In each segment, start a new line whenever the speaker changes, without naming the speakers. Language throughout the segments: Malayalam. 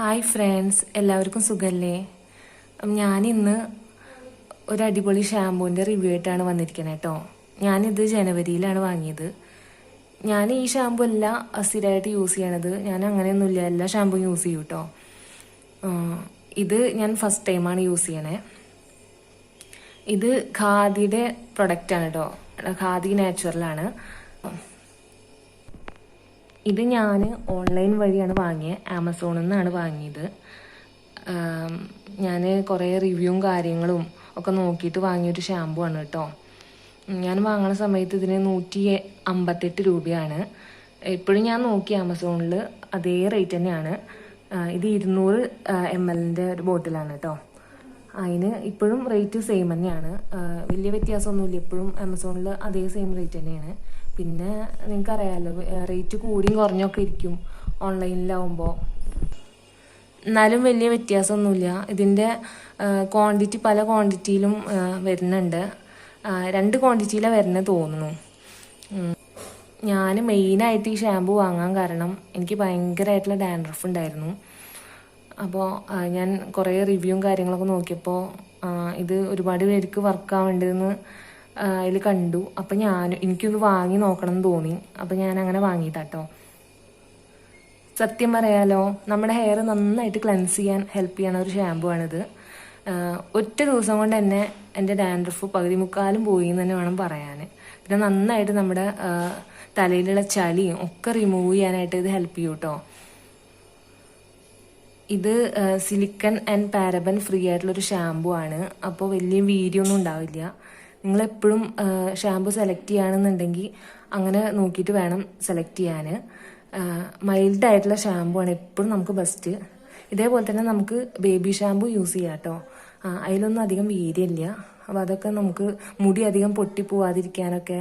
ഹായ് ഫ്രണ്ട്സ് എല്ലാവർക്കും സുഖല്ലേ? ഞാനിന്ന് ഒരു അടിപൊളി ഷാമ്പൂവിന്റെ റിവ്യൂ ആയിട്ടാണ് വന്നിരിക്കുന്നത് കേട്ടോ ഞാനിത് ജനുവരിയിലാണ് വാങ്ങിയത്. ഞാൻ ഈ ഷാമ്പു അല്ല സ്ഥിരമായിട്ട് യൂസ് ചെയ്യണത് ഞാൻ അങ്ങനെയൊന്നുമില്ല എല്ലാ ഷാമ്പും യൂസ് ചെയ്യും കേട്ടോ ഇത് ഞാൻ ഫസ്റ്റ് ടൈമാണ് യൂസ് ചെയ്യണേ. ഇത് ഖാദിയുടെ പ്രൊഡക്റ്റാണ് കേട്ടോ ഖാദി നാച്ചുറലാണ് ഇത് ഞാൻ ഓൺലൈൻ വഴിയാണ് വാങ്ങിയത് ആമസോണിൽ നിന്നാണ് വാങ്ങിയത്. ഞാൻ കുറേ റിവ്യൂവും കാര്യങ്ങളും ഒക്കെ നോക്കിയിട്ട് വാങ്ങിയൊരു ഷാമ്പു ആണ് കേട്ടോ ഞാൻ വാങ്ങുന്ന സമയത്ത് ഇതിന് നൂറ്റി അമ്പത്തെട്ട് രൂപയാണ്. ഇപ്പോഴും ഞാൻ നോക്കി ആമസോണിൽ അതേ റേറ്റ് തന്നെയാണ്. ഇത് ഇരുന്നൂറ് എം എല്ലിന്റെ ഒരു ബോട്ടിലാണ് കേട്ടോ അതിന് ഇപ്പോഴും റേറ്റ് സെയിം തന്നെയാണ്. വലിയ വ്യത്യാസമൊന്നുമില്ല. ഇപ്പോഴും ആമസോണിൽ അതേ സെയിം റേറ്റ് തന്നെയാണ്. പിന്നെ നിങ്ങൾക്കറിയാമല്ലോ റേറ്റ് കൂടിയും കുറഞ്ഞൊക്കെ ഇരിക്കും ഓൺലൈനിലാവുമ്പോൾ എന്നാലും വലിയ വ്യത്യാസമൊന്നുമില്ല. ഇതിന്റെ ക്വാണ്ടിറ്റി പല ക്വാണ്ടിറ്റിയിലും വരുന്നുണ്ട്. രണ്ട് ക്വാണ്ടിറ്റിയിലാണ് വരുന്നത് തോന്നുന്നു. ഞാൻ മെയിനായിട്ട് ഈ ഷാമ്പു വാങ്ങാൻ കാരണം എനിക്ക് ഭയങ്കരമായിട്ടുള്ള ഡാൻഡ്രഫ് ഉണ്ടായിരുന്നു. അപ്പോൾ ഞാൻ കുറേ റിവ്യൂവും കാര്യങ്ങളൊക്കെ നോക്കിയപ്പോൾ ഇത് ഒരുപാട് പേർക്ക് വർക്ക് ആവേണ്ടതെന്ന് അതിൽ കണ്ടു. അപ്പം ഞാൻ എനിക്കൊന്ന് വാങ്ങി നോക്കണം എന്ന് തോന്നി. അപ്പം ഞാൻ അങ്ങനെ വാങ്ങിയിട്ടോ സത്യം പറയാലോ നമ്മുടെ ഹെയർ നന്നായിട്ട് ക്ലെൻസ് ചെയ്യാൻ ഹെൽപ്പ് ചെയ്യണ ഒരു ഷാമ്പു ആണിത്. ഒറ്റ ദിവസം കൊണ്ട് തന്നെ എന്റെ ഡാൻഡ്രഫ് പകുതി മുക്കാലും പോയി എന്ന് തന്നെ വേണം പറയാൻ പിന്നെ നന്നായിട്ട് നമ്മുടെ തലയിലുള്ള ചളിയും ഒക്കെ റിമൂവ് ചെയ്യാനായിട്ട് ഇത് ഹെൽപ്പ് ചെയ്യും കേട്ടോ ഇത് സിലിക്കൺ ആൻഡ് പാരബൻ ഫ്രീ ആയിട്ടുള്ളൊരു ഷാമ്പു ആണ്. അപ്പോൾ വലിയ വീര്യൊന്നും ഉണ്ടാവില്ല. നിങ്ങൾ എപ്പോഴും ഷാമ്പു സെലക്ട് ചെയ്യുകയാണെന്നുണ്ടെങ്കിൽ അങ്ങനെ നോക്കിയിട്ട് വേണം സെലക്ട് ചെയ്യാൻ. മൈൽഡ് ആയിട്ടുള്ള ഷാമ്പു ആണ് എപ്പോഴും നമുക്ക് ബെസ്റ്റ് ഇതേപോലെ തന്നെ നമുക്ക് ബേബി ഷാമ്പു യൂസ് ചെയ്യാം കേട്ടോ. അതിലൊന്നും അധികം വീര്യമില്ല. അപ്പോൾ അതൊക്കെ നമുക്ക് മുടി അധികം പൊട്ടിപ്പോവാതിരിക്കാനൊക്കെ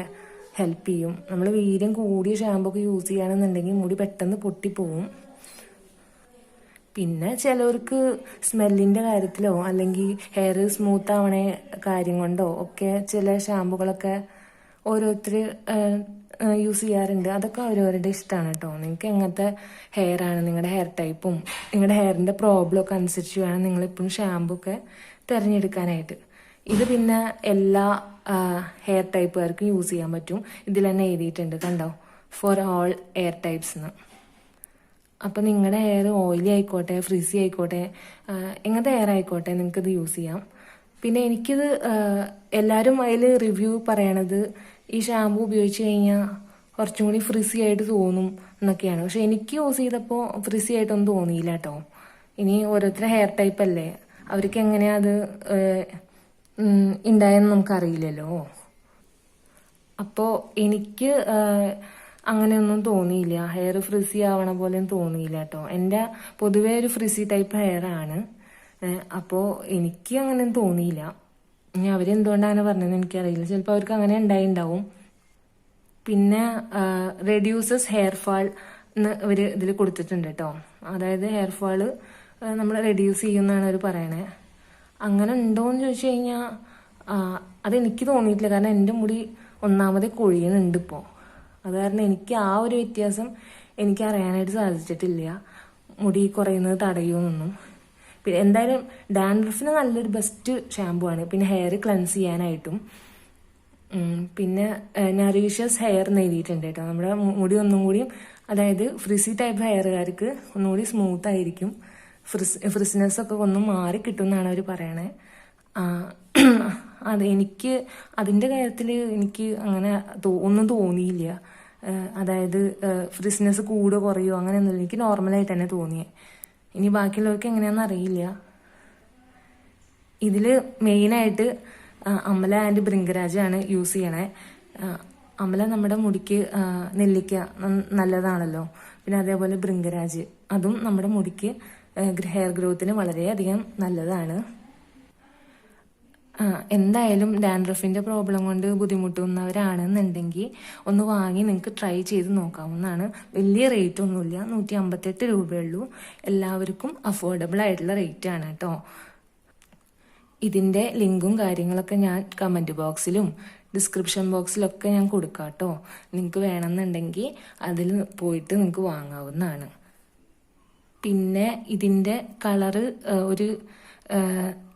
ഹെൽപ്പ് ചെയ്യും. നമ്മൾ വീര്യം കൂടിയ ഷാമ്പു ഒക്കെ യൂസ് ചെയ്യുകയാണെന്നുണ്ടെങ്കിൽ മുടി പെട്ടെന്ന് പൊട്ടിപ്പോവും. പിന്നെ ചിലവർക്ക് സ്മെല്ലിന്റെ കാര്യത്തിലോ അല്ലെങ്കിൽ ഹെയർ സ്മൂത്ത് ആവണേ കാര്യം കൊണ്ടോ ഒക്കെ ചില ഷാമ്പുകളൊക്കെ ഓരോരുത്തർ യൂസ് ചെയ്യാറുണ്ട്. അതൊക്കെ അവരവരുടെ ഇഷ്ടമാണ് കേട്ടോ നിങ്ങൾക്ക് എങ്ങനത്തെ ഹെയർ ആണ് നിങ്ങളുടെ ഹെയർ ടൈപ്പും നിങ്ങളുടെ ഹെയറിന്റെ പ്രോബ്ലം ഒക്കെ അനുസരിച്ച് വേണം ഇപ്പം ഷാമ്പു ഒക്കെ തിരഞ്ഞെടുക്കാനായിട്ട്. ഇത് പിന്നെ എല്ലാ ഹെയർ ടൈപ്പുകാർക്കും യൂസ് ചെയ്യാൻ പറ്റും. ഇതിൽ തന്നെ എഴുതിയിട്ടുണ്ട് കണ്ടോ? ഫോർ ഓൾ ഹെയർ ടൈപ്സ് എന്ന് അപ്പം നിങ്ങളുടെ ഹെയർ ഓയിലി ആയിക്കോട്ടെ ഫ്രിസി ആയിക്കോട്ടെ എങ്ങനത്തെ ഹെയർ ആയിക്കോട്ടെ നിങ്ങൾക്ക് ഇത് യൂസ് ചെയ്യാം. പിന്നെ എനിക്കിത് എല്ലാവരും അതിൽ റിവ്യൂ പറയണത് ഈ ഷാമ്പു ഉപയോഗിച്ച് കഴിഞ്ഞാൽ കുറച്ചും കൂടി ഫ്രിസി ആയിട്ട് തോന്നും എന്നൊക്കെയാണ്. പക്ഷെ എനിക്ക് യൂസ് ചെയ്തപ്പോൾ ഫ്രിസി ആയിട്ടൊന്നും തോന്നിയില്ല കേട്ടോ ഇനി ഓരോരുത്തരുടെ ഹെയർ ടൈപ്പ് അല്ലേ? അവർക്ക് എങ്ങനെയാ അത് ഉണ്ടായെന്ന് നമുക്കറിയില്ലല്ലോ. അപ്പോൾ എനിക്ക് അങ്ങനെയൊന്നും തോന്നിയില്ല. ഹെയർ ഫ്രിസി ആവണ പോലെ തോന്നിയില്ല കേട്ടോ. എന്റെ പൊതുവേ ഒരു ഫ്രിസി ടൈപ്പ് ഹെയർ ആണ്. അപ്പോൾ എനിക്ക് അങ്ങനെ തോന്നിയില്ല. ഇനി അവരെന്തുകൊണ്ടാണ് പറഞ്ഞതെന്ന് എനിക്കറിയില്ല. ചിലപ്പോൾ അവർക്ക് അങ്ങനെ ഉണ്ടായിണ്ടാവും. പിന്നെ റെഡ്യൂസസ് ഹെയർ ഫാൾ എന്ന് ഇവർ ഇതിൽ കൊടുത്തിട്ടുണ്ട് കേട്ടോ. അതായത് ഹെയർ ഫാൾ നമ്മൾ റെഡ്യൂസ് ചെയ്യുമെന്നാണ് അവർ പറയണേ. അങ്ങനെ ഉണ്ടോയെന്ന് ചോദിച്ചു കഴിഞ്ഞാൽ അതെനിക്ക് തോന്നിയിട്ടില്ല. കാരണം എന്റെ മുടി ഒന്നാമത് കൊഴിയണുണ്ട് ഇപ്പോൾ അത് കാരണം എനിക്ക് ആ ഒരു വ്യത്യാസം എനിക്ക് അറിയാനായിട്ട് സാധിച്ചിട്ടില്ല. മുടി കുറയുന്നത് തടയുമെന്നൊന്നും പിന്നെ എന്തായാലും ഡാൻഡ്രഫിന് നല്ലൊരു ബെസ്റ്റ് ഷാമ്പു ആണ്. പിന്നെ ഹെയർ ക്ലൻസ് ചെയ്യാനായിട്ടും. പിന്നെ നറീഷ്യസ് ഹെയർ നേടിയിട്ടുണ്ട് കേട്ടോ. നമ്മുടെ മുടി ഒന്നും കൂടിയും അതായത് ഫ്രിസി ടൈപ്പ് ഹെയറുകാർക്ക് ഒന്നുകൂടി സ്മൂത്ത് ആയിരിക്കും ഫ്രിസ് ഫ്രിസ്നെസ് ഒക്കെ ഒന്നും മാറി കിട്ടും എന്നാണ് അവർ പറയണേ. അത് എനിക്ക് അതിന്റെ കാര്യത്തിൽ എനിക്ക് അങ്ങനെ ഒന്നും തോന്നിയില്ല. അതായത് ഫ്രിസ്നെസ് കൂടുക കുറയോ അങ്ങനെയൊന്നുമില്ല. എനിക്ക് നോർമലായിട്ട് തന്നെ തോന്നിയേ. ഇനി ബാക്കിയുള്ളവർക്ക് എങ്ങനെയാണെന്ന് അറിയില്ല. ഇതിൽ മെയിനായിട്ട് അമല ആൻഡ് ബൃങ്കരാജാണ് യൂസ് ചെയ്യണേ. അമല നമ്മുടെ മുടിക്ക് നെല്ലിക്ക നല്ലതാണല്ലോ. പിന്നെ അതേപോലെ ബൃങ്കരാജ് അതും നമ്മുടെ മുടിക്ക് ഹെയർ ഗ്രോത്തിന് വളരെയധികം നല്ലതാണ്. എന്തായാലും ഡാൻഡ്രഫിന്റെ പ്രോബ്ലം കൊണ്ട് ബുദ്ധിമുട്ടുന്നവരാണെന്നുണ്ടെങ്കിൽ ഒന്ന് വാങ്ങി നിങ്ങൾക്ക് ട്രൈ ചെയ്ത് നോക്കാവുന്നതാണ്. വലിയ റേറ്റ് ഒന്നുമില്ല. നൂറ്റി അമ്പത്തെട്ട് രൂപയുള്ളൂ. എല്ലാവർക്കും അഫോർഡബിൾ ആയിട്ടുള്ള റേറ്റ് ആണ് കേട്ടോ. ഇതിന്റെ ലിങ്കും കാര്യങ്ങളൊക്കെ ഞാൻ കമന്റ് ബോക്സിലും ഡിസ്ക്രിപ്ഷൻ ബോക്സിലൊക്കെ ഞാൻ കൊടുക്കാം കേട്ടോ. നിങ്ങൾക്ക് വേണമെന്നുണ്ടെങ്കിൽ അതിൽ പോയിട്ട് നിങ്ങൾക്ക് വാങ്ങാവുന്നതാണ്. പിന്നെ ഇതിന്റെ കളറ് ഒരു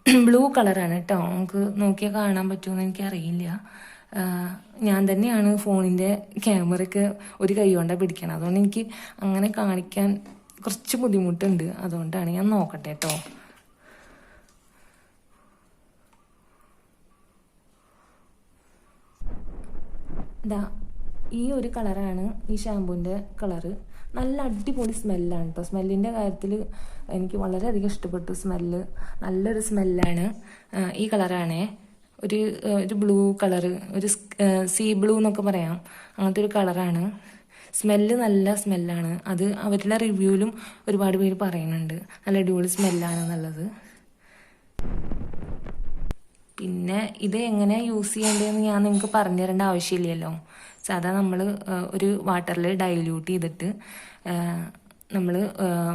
ബ്ലൂ കളറാണ് കേട്ടോ നമുക്ക് നോക്കിയാൽ കാണാൻ പറ്റുമെന്ന് എനിക്കറിയില്ല. ഞാൻ തന്നെയാണ് ഫോണിന്റെ ക്യാമറയ്ക്ക് ഒരു കൈ കൊണ്ടാണ് പിടിക്കണം അതുകൊണ്ട് എനിക്ക് അങ്ങനെ കാണിക്കാൻ കുറച്ച് ബുദ്ധിമുട്ടുണ്ട്. അതുകൊണ്ടാണ് ഞാൻ നോക്കട്ടെ കേട്ടോ ദാ ഈ ഒരു കളറാണ് ഈ ഷാമ്പൂവിന്റെ കളറ്. നല്ല അടിപൊളി സ്മെല്ലാണ് കേട്ടോ സ്മെല്ലിന്റെ കാര്യത്തിൽ എനിക്ക് വളരെയധികം ഇഷ്ടപ്പെട്ടു സ്മെല്ല്. നല്ലൊരു സ്മെല്ലാണ് ഈ കളറാണേ. ഒരു ഒരു ബ്ലൂ കളറ് ഒരു സീ ബ്ലൂ എന്നൊക്കെ പറയാം. അങ്ങനത്തെ ഒരു കളറാണ്. സ്മെല്ല് നല്ല സ്മെല്ലാണ്. അത് അവരുടെ റിവ്യൂവിലും ഒരുപാട് പേര് പറയുന്നുണ്ട്. നല്ല അടിപൊളി സ്മെല്ലാണ് എന്നുള്ളത് പിന്നെ ഇത് എങ്ങനെയാണ് യൂസ് ചെയ്യേണ്ടതെന്ന് ഞാൻ നിങ്ങൾക്ക് പറഞ്ഞു തരേണ്ട ആവശ്യമില്ലല്ലോ. സാധാ നമ്മൾ ഒരു വാട്ടറിൽ ഡൈല്യൂട്ട് ചെയ്തിട്ട് നമ്മൾ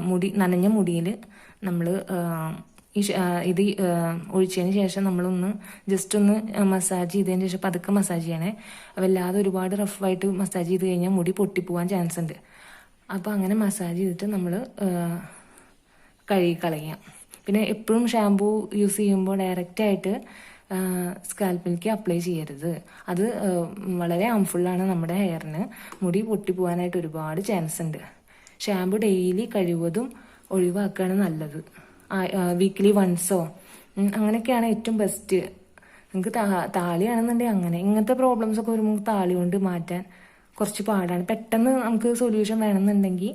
മുടി നനഞ്ഞ മുടിയിൽ നമ്മൾ ഈ ഇത് ഒഴിച്ചതിന് ശേഷം നമ്മളൊന്ന് ജസ്റ്റ് ഒന്ന് മസാജ് ചെയ്തതിന് ശേഷം പതുക്കെ മസാജ് ചെയ്യണേ. വല്ലാതെ ഒരുപാട് റഫായിട്ട് മസാജ് ചെയ്ത് കഴിഞ്ഞാൽ മുടി പൊട്ടിപ്പോവാൻ ചാൻസ് ഉണ്ട്. അപ്പോൾ അങ്ങനെ മസാജ് ചെയ്തിട്ട് നമ്മൾ കഴുകി കളയാം. പിന്നെ എപ്പോഴും ഷാമ്പൂ യൂസ് ചെയ്യുമ്പോൾ ഡയറക്റ്റായിട്ട് സ്കാൽപ്പിലേക്ക് അപ്ലൈ ചെയ്യരുത്. അത് വളരെ ഹാംഫുള്ളാണ് നമ്മുടെ ഹെയറിന് മുടി പൊട്ടിപ്പോവാനായിട്ട് ഒരുപാട് ചാൻസ് ഉണ്ട്. ഷാമ്പു ഡെയിലി കഴിവതും ഒഴിവാക്കുകയാണ് നല്ലത്. വീക്ക്ലി വൺസോ അങ്ങനെയൊക്കെയാണ് ഏറ്റവും ബെസ്റ്റ് നിങ്ങൾക്ക് താളിയാണെന്നുണ്ടെങ്കിൽ അങ്ങനെ. ഇങ്ങനത്തെ പ്രോബ്ലംസ് ഒക്കെ വരുമ്പോൾ താളി കൊണ്ട് മാറ്റാൻ കുറച്ച് പാടാണ്. പെട്ടെന്ന് നമുക്ക് സൊല്യൂഷൻ വേണമെന്നുണ്ടെങ്കിൽ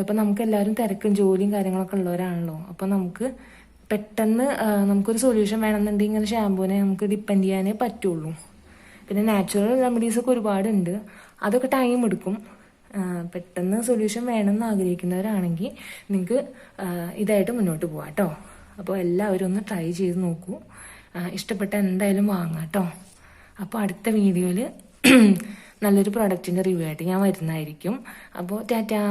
ഇപ്പം നമുക്ക് എല്ലാവരും തിരക്കും ജോലിയും കാര്യങ്ങളൊക്കെ ഉള്ളവരാണല്ലോ. അപ്പം നമുക്ക് പെട്ടെന്ന് നമുക്കൊരു സൊല്യൂഷൻ വേണമെന്നുണ്ടെങ്കിൽ ഇങ്ങനെ ഷാമ്പൂവിനെ നമുക്ക് ഡിപ്പെൻഡ് ചെയ്യാനേ പറ്റുള്ളൂ. പിന്നെ നാച്ചുറൽ റെമഡീസ് ഒക്കെ ഒരുപാടുണ്ട്. അതൊക്കെ ടൈം എടുക്കും. പെട്ടെന്ന് സൊല്യൂഷൻ വേണമെന്ന് ആഗ്രഹിക്കുന്നവരാണെങ്കിൽ നിങ്ങൾക്ക് ഇതായിട്ട് മുന്നോട്ട് പോവാം കേട്ടോ അപ്പോൾ എല്ലാവരും ഒന്ന് ട്രൈ ചെയ്ത് നോക്കൂ. ഇഷ്ടപ്പെട്ട എന്തായാലും വാങ്ങാം കേട്ടോ അപ്പോൾ അടുത്ത വീഡിയോയിൽ നല്ലൊരു പ്രൊഡക്റ്റിന്റെ റിവ്യൂ ആയിട്ട് ഞാൻ വരുന്നതായിരിക്കും. അപ്പോൾ ടാറ്റാ.